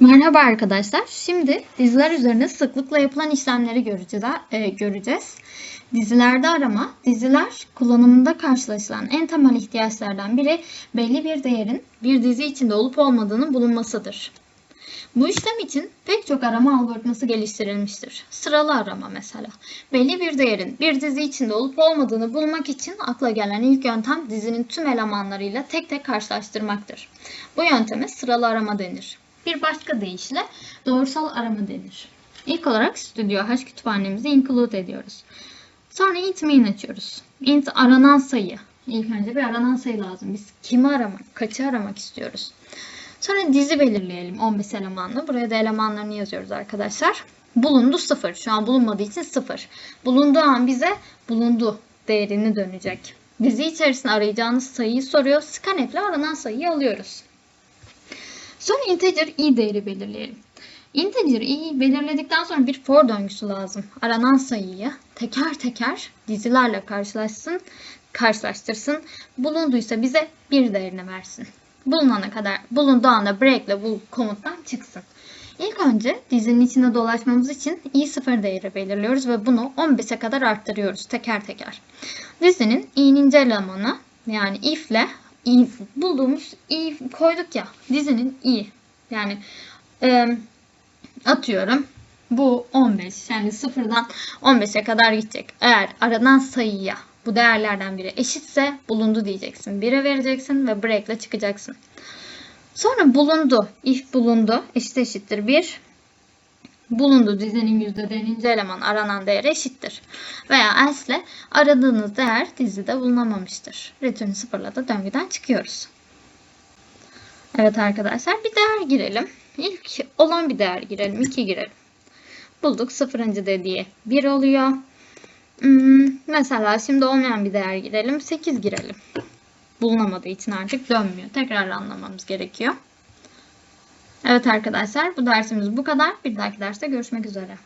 Merhaba arkadaşlar. Şimdi diziler üzerine sıklıkla yapılan işlemleri göreceğiz. e. Dizilerde arama, diziler kullanımında karşılaşılan en temel ihtiyaçlardan biri belli bir değerin bir dizi içinde olup olmadığının bulunmasıdır. Bu işlem için pek çok arama algoritması geliştirilmiştir. Sıralı arama mesela. Belli bir değerin bir dizi içinde olup olmadığını bulmak için akla gelen ilk yöntem dizinin tüm elemanlarıyla tek tek karşılaştırmaktır. Bu yönteme sıralı arama denir. Bir başka deyişle doğrusal arama denir. İlk olarak Studio H kütüphanemizi include ediyoruz. Sonra int main açıyoruz. Int aranan sayı. İlk önce bir aranan sayı lazım. Biz kimi aramak, kaçı aramak istiyoruz. Sonra dizi belirleyelim 15 elemanlı. Buraya da elemanlarını yazıyoruz arkadaşlar. Bulundu 0. Şu an bulunmadığı için 0. Bulunduğu an bize bulundu değerini dönecek. Dizi içerisinde arayacağınız sayıyı soruyor. Scanf ile aranan sayıyı alıyoruz. Sonra integer i değeri belirleyelim. Integer i'yi belirledikten sonra bir for döngüsü lazım. Aranan sayıyı teker teker dizilerle karşılaşsın, karşılaştırsın. Bulunduysa bize bir değerini versin. Bulunana kadar, bulunduğu anda break ile bu komuttan çıksın. İlk önce dizinin içinde dolaşmamız için i0 değeri belirliyoruz ve bunu 15'e kadar arttırıyoruz teker teker. Dizinin i'ninci elemanı yani if ile i, bulduğumuz i koyduk ya dizinin i yani e, atıyorum bu 15 yani sıfırdan 15'e kadar gidecek. Eğer aranan sayıya bu değerlerden biri eşitse bulundu diyeceksin. 1'e vereceksin ve break ile çıkacaksın. Sonra bulundu. If bulundu eşit eşittir 1. Bulundu dizinin yüzde denince eleman aranan değere eşittir. Veya else ile aradığınız değer dizide bulunamamıştır. Return sıfırla da döngüden çıkıyoruz. Evet arkadaşlar bir değer girelim. İlk olan bir değer girelim. 2 girelim. Bulduk sıfırıncı dediği 1 oluyor. Hmm, mesela şimdi olmayan bir değer girelim. 8 girelim. Bulunamadığı için artık dönmüyor. Tekrar anlamamız gerekiyor. Evet arkadaşlar bu dersimiz bu kadar. Bir dahaki derste görüşmek üzere.